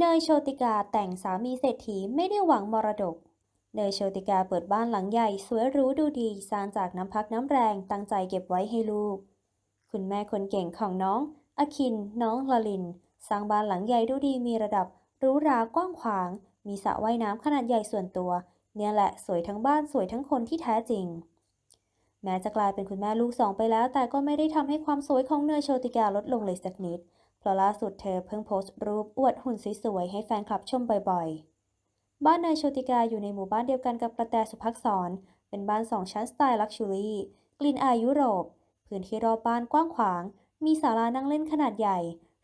เนยโชติกาแต่งสามีเศรษฐีไม่ได้หวังมรดก เนยโชติกาเปิดบ้านหลังใหญ่สวยหรูดูดีสร้างจากน้ำพักน้ำแรงตั้งใจเก็บไว้ให้ลูก คุณแม่คนเก่งของน้อง อคิน น้องลลิน สร้างบ้านหลังใหญ่ดูดีมีระดับหรูหรากว้างขวาง มีสระว่ายน้ำขนาดใหญ่ส่วนตัว เนี่ยแหละสวยทั้งบ้านสวยทั้งคนที่แท้จริง แม้จะกลายเป็นคุณแม่ลูกสองไปแล้ว แต่ก็ไม่ได้ทำให้ความสวยของเนยโชติกาลดลงเลยสักนิด เพราะล่าสุดเธอเพิ่งโพสต์รูปอวดหุ่นสวยๆให้แฟนคลับชมบ่อยๆ บ้านเนยโชติกาอยู่ในหมู่บ้านเดียวกันกับกระแตสุภักษร เป็นบ้านสองชั้นสไตล์ลักชัวรี่ กลิ่นอายยุโรป พื้นที่รอบบ้านกว้างขวาง มีศาลานั่งเล่นขนาดใหญ่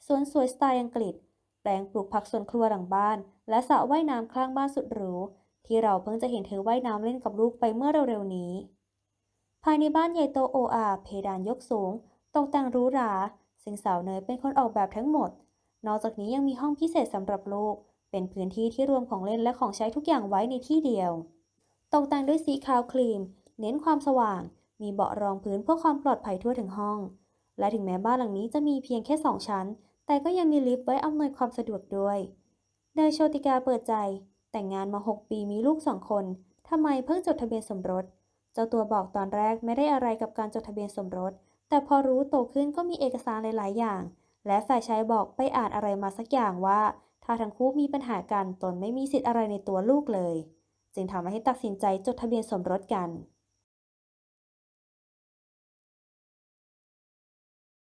สวนสวยสไตล์อังกฤษ แปลงปลูกผักสวนครัวหลังบ้าน และสระว่ายน้ำข้างบ้านสุดหรู ที่เราเพิ่งจะเห็นเธอว่ายน้ำเล่นกับลูกไปเมื่อเร็วๆนี้ ภายในบ้านใหญ่โตโออาเพดานยกสูง ตกแต่งหรูหรา ซึ่งสาวเนยเป็นคนออกแบบทั้งหมด นอกจากนี้ยังมีห้องพิเศษสำหรับลูก เป็นพื้นที่ที่รวมของเล่นและของใช้ทุกอย่างไว้ในที่เดียว ตกแต่งด้วยสีขาวครีม เน้นความสว่าง มีเบาะรองพื้นเพื่อความปลอดภัยทั่วถึงห้อง และถึงแม้บ้านหลังนี้จะมีเพียงแค่สองชั้น แต่ก็ยังมีลิฟต์ไว้อำนวยความสะดวกด้วย เนยโชติกาเปิดใจ แต่งงานมา 6 ปีมีลูกสองคนทำไมเพิ่งจดทะเบียนสมรส เจ้าตัวบอกตอนแรกไม่ได้อะไรกับการจดทะเบียนสมรส แต่พอรู้โตขึ้นก็มีเอกสารหลาย ๆ อย่าง และฝ่ายชายบอกไปอ่านอะไรมาสักอย่างว่า ถ้าทั้งคู่มีปัญหากันตนไม่มีสิทธิ์อะไรในตัวลูกเลย จึงทำให้ตัดสินใจจดทะเบียนสมรสกัน